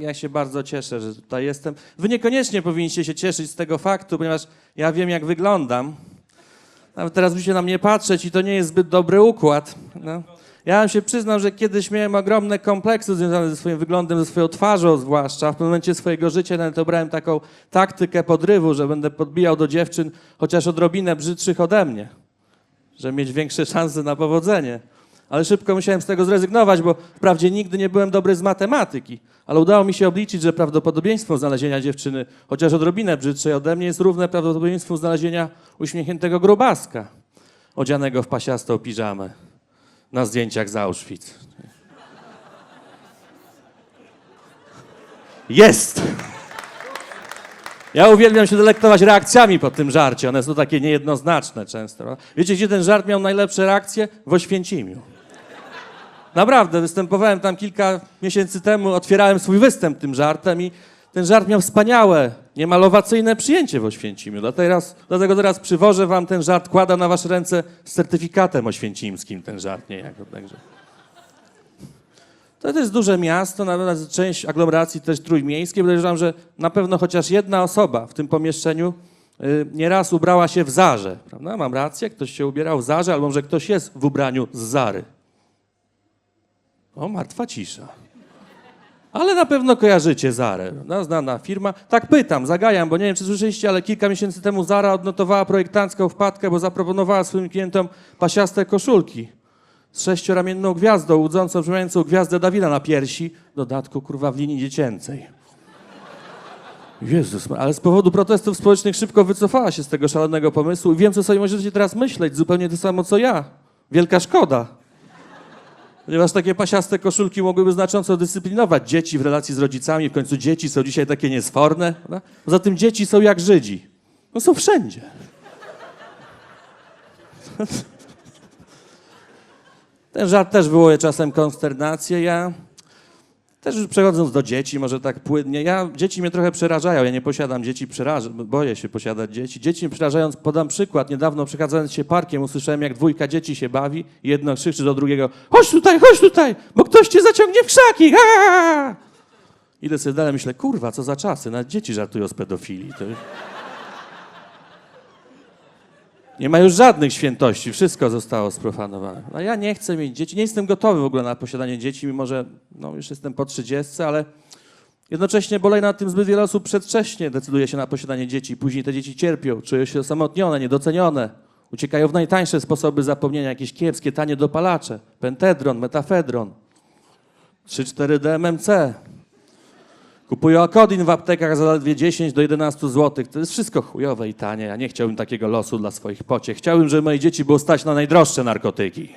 ja się bardzo cieszę, że tutaj jestem. Wy niekoniecznie powinniście się cieszyć z tego faktu, ponieważ ja wiem, jak wyglądam. Nawet teraz musicie na mnie patrzeć i to nie jest zbyt dobry układ. No. Ja wam się przyznam, że kiedyś miałem ogromne kompleksy związane ze swoim wyglądem, ze swoją twarzą zwłaszcza. W momencie swojego życia nawet obrałem taką taktykę podrywu, że będę podbijał do dziewczyn chociaż odrobinę brzydszych ode mnie, żeby mieć większe szanse na powodzenie. Ale szybko musiałem z tego zrezygnować, bo wprawdzie nigdy nie byłem dobry z matematyki, ale udało mi się obliczyć, że prawdopodobieństwo znalezienia dziewczyny chociaż odrobinę brzydszej ode mnie jest równe prawdopodobieństwu znalezienia uśmiechniętego grubaska, odzianego w pasiastą piżamę na zdjęciach z Auschwitz. Jest! Ja uwielbiam się delektować reakcjami po tym żarcie. One są takie niejednoznaczne często. Wiecie, gdzie ten żart miał najlepsze reakcje? W Oświęcimiu. Naprawdę, występowałem tam kilka miesięcy temu, otwierałem swój występ tym żartem i ten żart miał wspaniałe, niemalowacyjne przyjęcie w Oświęcimiu. Dlatego teraz, dlatego teraz przywożę wam ten żart, kładę na wasze ręce z certyfikatem oświęcimskim ten żart niejako. Także. To jest duże miasto, nawet część aglomeracji też trójmiejskiej. Podejrzewam, że na pewno chociaż jedna osoba w tym pomieszczeniu y, nieraz ubrała się w zarze. Prawda? Mam rację, ktoś się ubierał w zarze, albo że ktoś jest w ubraniu z zary. O, martwa cisza. Ale na pewno kojarzycie Zarę, no, znana firma. Tak pytam, zagajam, bo nie wiem, czy słyszeliście, ale kilka miesięcy temu Zara odnotowała projektancką wpadkę, bo zaproponowała swoim klientom pasiaste koszulki z sześcioramienną gwiazdą, łudzącą, przypominającą gwiazdę Dawida na piersi, dodatku, kurwa, w linii dziecięcej. Jezus, ale z powodu protestów społecznych szybko wycofała się z tego szalonego pomysłu i wiem, co sobie możecie teraz myśleć, zupełnie to samo, co ja. Wielka szkoda. Ponieważ takie pasiaste koszulki mogłyby znacząco dyscyplinować dzieci w relacji z rodzicami. W końcu dzieci są dzisiaj takie niesforne. Prawda? Poza tym dzieci są jak Żydzi. No są wszędzie. Ten żart też wywołuje czasem konsternację. Ja też już przechodząc do dzieci, może tak płynnie, ja, dzieci mnie trochę przerażają, ja nie posiadam dzieci, przeraża, boję się posiadać dzieci. Dzieci przerażając, podam przykład, niedawno przechadzając się parkiem usłyszałem, jak dwójka dzieci się bawi jedno krzyczy do drugiego, chodź tutaj, chodź tutaj, bo ktoś cię zaciągnie w krzaki, ha! Idę sobie dalej, myślę, kurwa, co za czasy, nawet dzieci żartują z pedofilii. To... Nie ma już żadnych świętości, wszystko zostało sprofanowane. No ja nie chcę mieć dzieci, nie jestem gotowy w ogóle na posiadanie dzieci, mimo że no, już jestem po 30, ale jednocześnie bolej nad tym zbyt wiele osób przedwcześnie decyduje się na posiadanie dzieci. Później te dzieci cierpią, czują się osamotnione, niedocenione. Uciekają w najtańsze sposoby zapomnienia, jakieś kiepskie, tanie dopalacze, pentedron, metafedron, 3,4 DMMC. Kupuję Akodin w aptekach za zaledwie 10 do 11 zł. To jest wszystko chujowe i tanie. Ja nie chciałbym takiego losu dla swoich pociech. Chciałbym, żeby moje dzieci było stać na najdroższe narkotyki.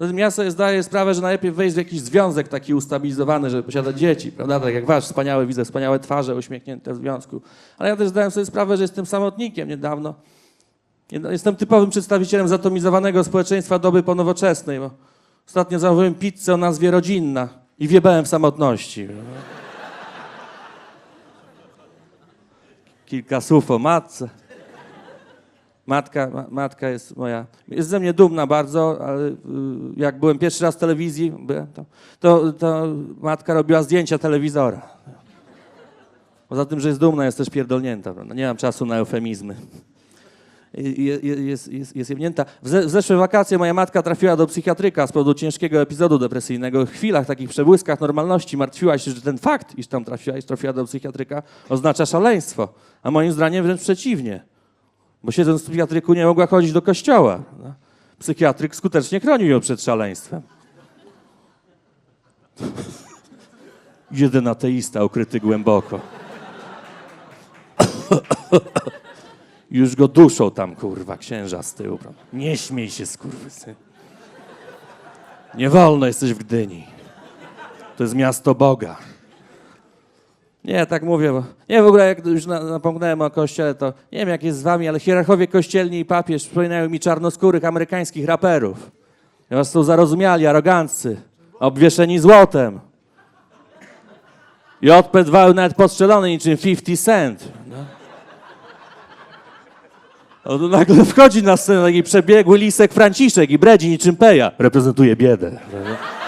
Zatem ja sobie zdaję sprawę, że najlepiej wejść w jakiś związek taki ustabilizowany, żeby posiadać dzieci, prawda? Tak jak wasz, wspaniałe, widzę wspaniałe twarze uśmiechnięte w związku. Ale ja też zdałem sobie sprawę, że jestem samotnikiem niedawno. Jestem typowym przedstawicielem zatomizowanego społeczeństwa doby ponowoczesnej, bo ostatnio zamówiłem pizzę o nazwie rodzinna i wiebałem w samotności. Kilka słów o matce. Matka, ma, matka jest moja, jest ze mnie dumna bardzo, ale y, jak byłem pierwszy raz w telewizji, to, to, to matka robiła zdjęcia telewizora. Poza tym, że jest dumna, jest też pierdolnięta. Prawda? Nie mam czasu na eufemizmy. Jest, jest, jest. W, ze, w zeszłe wakacje moja matka trafiła do psychiatryka z powodu ciężkiego epizodu depresyjnego. W chwilach, takich przebłyskach normalności martwiła się, że ten fakt, iż tam trafiła, iż trafiła do psychiatryka, oznacza szaleństwo. A moim zdaniem wręcz przeciwnie. Bo siedząc w psychiatryku nie mogła chodzić do kościoła. No. Psychiatryk skutecznie chronił ją przed szaleństwem. Jeden ateista ukryty głęboko. Już go duszą tam, kurwa, księża z tyłu. Nie śmiej się, skurwysy. Nie wolno, jesteś w Gdyni. To jest miasto Boga. Nie, tak mówię, bo nie w ogóle jak już na- napomknąłem o kościele, to nie wiem jak jest z wami, ale hierarchowie kościelni i papież przypominają mi czarnoskórych amerykańskich raperów. Ponieważ są zarozumiali, aroganccy, obwieszeni złotem. I odpęd był nawet postrzelony niczym 50 Cent. O, tu nagle wchodzi na scenę taki przebiegły lisek Franciszek i bredzi niczym Peja. Reprezentuje biedę. prawda?